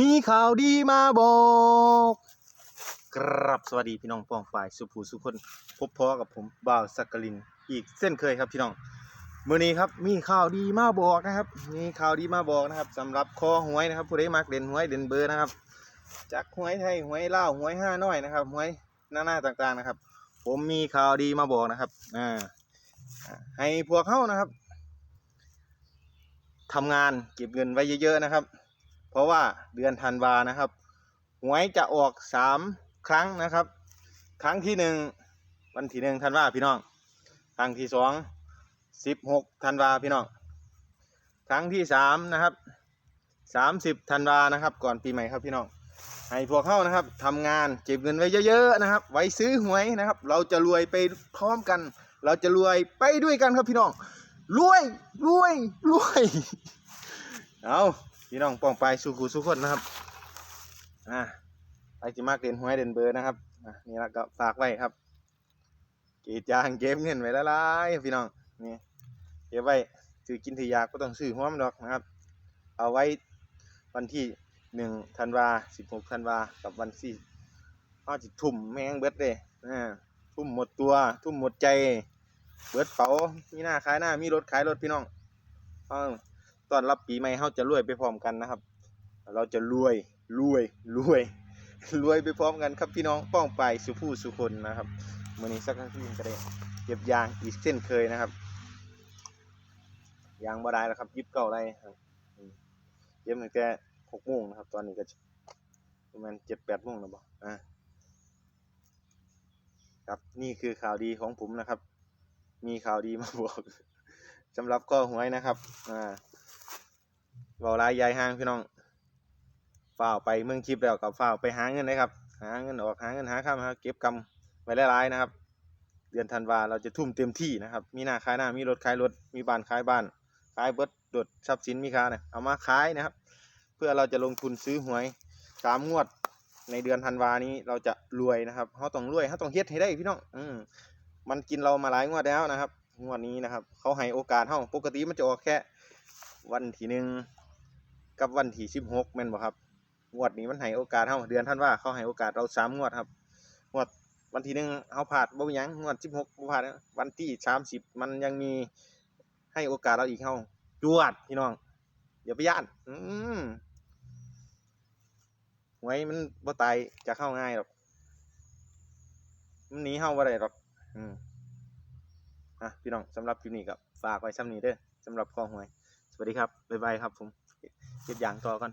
มีข่าวดีมาบอก ครับสวัสดีพี่น้องป้องฝ่ายสุภูสุคนพบพ้อกับผมบ่าวสักกลินอีกเส้นเคยครับพี่น้องเมื้อนี้ครับมีข่าวดีมาบอกนะครับ มีข่าวดีมาบอกนะครับสำหรับคอหวยนะครับผู้ใดมักเด่นหวยเด่นเบอร์นะครับจากหวยไทยหวยเลาหวยห้าน้อยนะครับหวยหน้าหน้าต่างๆนะครับ ผมมีข่าวดีมาบอกนะครับอ่าให้พวกเขานะครับทำงานเก็บเงินไว้เยอะๆนะครับ เพราะว่าเดือนธันวานะครับหวยจะออกสามครั้งนะครับ ครั้งที่หนึ่งวันที่หนึ่งธันวาพี่น้อง ครั้งที่สองสิบหกธันวาพี่น้อง ครั้งที่สามนะครับสามสิบธันวานะครับ ก่อนปีใหม่ครับพี่น้อง ให้พวกเขานะครับทำงานเก็บเงินไว้เยอะๆนะครับ ไว้ซื้อหวยนะครับ เราจะรวยไปพร้อมกัน เราจะรวยไปด้วยกันครับพี่น้อง รวย รวย รวย เอา พี่น้องป้องไปสู่กูสู่คนนะครับอ่าไปจิมากเด่นหวยเด่นเบอร์นะครับอะนี่ละก็ฝากไว้ครับกีดยางเก็บเงินไว้ละลายพี่น้องนี่เก็บไว้ซื้อกินถือยากก็ต้องซื้อห้อมดอกนะครับ เอาไว้วันที่หนึ่งธันวาสิบหกธันวากับวันที่อ้อจิทุ่มแมงเบิดเลยอ่าทุ่มหมดตัว ทุ่มหมดใจ เบิดเป๋ามีหน้าขายหน้ามีรถขายรถพี่น้องเอา ตอนรับปีใหม่เฮาจะรวยไปพร้อมกันนะครับ เราจะรวยรวยรวยรวยไปพร้อมกันครับพี่น้องป้องไปสุผู้สุคนนะครับมื้อนี้สักทีก็ได้เก็บยางอีกเส้นเคยนะครับ ยางบ่ได้แล้วครับยิบเก่าไรครับเก็บตั้งแต่หกโมงนะครับ ตอนนี้ก็ประมาณเจ็ดแปดโมงแล้วบ่อ่าครับนี่คือข่าวดีของผมนะครับ มีข่าวดีมาบอกสำหรับข้อหวยนะครับ อ่า บาลายยายห้างพี่น้องฝ้าวไปเมืองคลิปแล้วกับฝ้าวไปหาเงินเลยครับ หาเงินออกหาเงินหาข้ามหาเก็บกำไว้หลายๆนะครับ เดือนธันวาเราจะทุ่มเต็มที่นะครับ มีหน้าขายหน้ามีรถขายรถมีบ้านขายบ้านขายเบิดดดทรัพย์สินมีค่าเนี่ยเอามาขายนะครับ เพื่อเราจะลงทุนซื้อหวยสามงวดในเดือนธันวานี้เราจะรวยนะครับเขาต้องรวยเขาต้องเฮ็ดให้ได้พี่น้องอืมมันกินเรามาหลายงวดแล้วนะครับงวดนี้นะครับ เขาให้โอกาสเฮาปกติมันจะออกแค่วันที่หนึ่ง กับวันที่สิบหกแม่นบ่ครับงวดนี้มันให้โอกาสเฮาเดือนท่านว่าเขาให้โอกาสเราสามงวดครับงวดวันที่หนึ่งเฮาผ่านบ่ยังงวดสิบหกบ่ผ่านวันที่สามสิบมันยังมีให้โอกาสเราอีกเฮาจวดพี่น้องอย่าไปย่าน อืมหวยมันบ่ตายจะเข้าง่ายหรอกมันหนีเฮาบ่ได้หรอก อืมอะพี่น้องสำหรับคลิปนี้กับฝากไว้ซ้ำนี้เด้อสำหรับข้อหวย สวัสดีครับ บ๊ายบายครับผม เก็บอย่างต่อก่อน